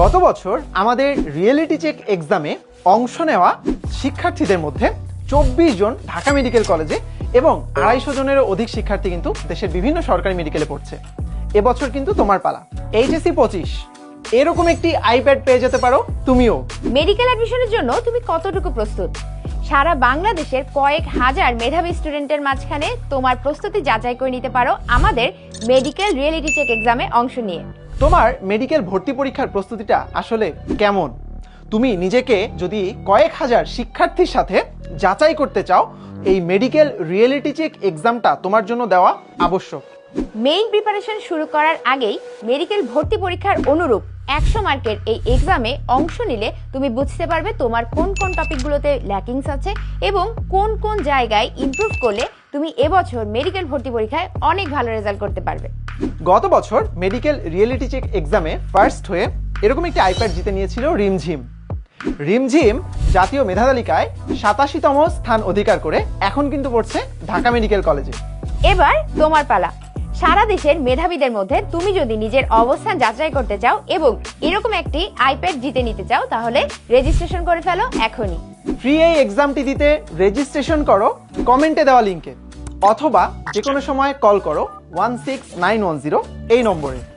গত বছর আমাদের রিয়েলিটি চেক এক্সামে অংশ নেওয়া শিক্ষার্থীদের মধ্যে চব্বিশ জন ঢাকা মেডিকেল কলেজে এবং আড়াইশো জনেরও অধিক শিক্ষার্থী কিন্তু দেশের বিভিন্ন সরকারি মেডিকেলে পড়ছে। এবছর কিন্তু তোমার পালা। এইচএসসি পঁচিশ। এরকম একটি আইপ্যাড পেয়ে যেতে পারো তুমিও। মেডিকেল অ্যাডমিশনের জন্য তুমি কতটুকু প্রস্তুত? সারা বাংলাদেশের কয়েক হাজার মেধাবী স্টুডেন্টের মাঝখানে তোমার প্রস্তুতি যাচাই করে নিতে পারো আমাদের মেডিকেল রিয়েলিটি চেক এক্সামে অংশ নিয়ে। তোমার মেডিকেল ভর্তি পরীক্ষার প্রস্তুতিটা আসলে কেমন? তুমি নিজেকে যদি কয়েক হাজার শিক্ষার্থীর সাথে যাচাই করতে চাও, এই মেডিকেল রিয়েলিটি চেক এক্সামটা তোমার জন্য দেওয়া আবশ্যক। মেইন প্রিপারেশন শুরু করার আগেই মেডিকেল ভর্তি পরীক্ষার অনুরূপ একশো মার্কের এই এক্সামে অংশ নিলে তুমি বুঝতে পারবে তোমার কোন কোন টপিকগুলোতে ল্যাকিংস আছে এবং কোন কোন জায়গায় ইমপ্রুভ করলে তুমি এবছর মেডিকেল ভর্তি পরীক্ষায় অনেক ভালো রেজাল্ট করতে পারবে। গত বছর মেডিকেল রিয়েলিটি চেক এক্সামে ফার্স্ট হয়ে এরকম একটি আইপ্যাড জিতে নিয়েছিল রিমঝিম। রিমঝিম জাতীয় মেধা তালিকায় সাতাশিতম স্থান অধিকার করে এখন কিন্তু পড়ছে ঢাকা মেডিকেল কলেজে। এবার তোমার পালা। সারা দেশের মেধাবীদের মধ্যে তুমি যদি নিজের অবস্থান যাচাই করতে চাও এবং এরকম একটি আইপ্যাড জিতে নিতে চাও তাহলে রেজিস্ট্রেশন করে ফেলো এখনই। ফ্রি এই এক্সামটি দিতে রেজিস্ট্রেশন করো কমেন্টে দেওয়া লিঙ্কে অথবা যে কোনো সময় কল করো one six nine one zero এই নম্বরে।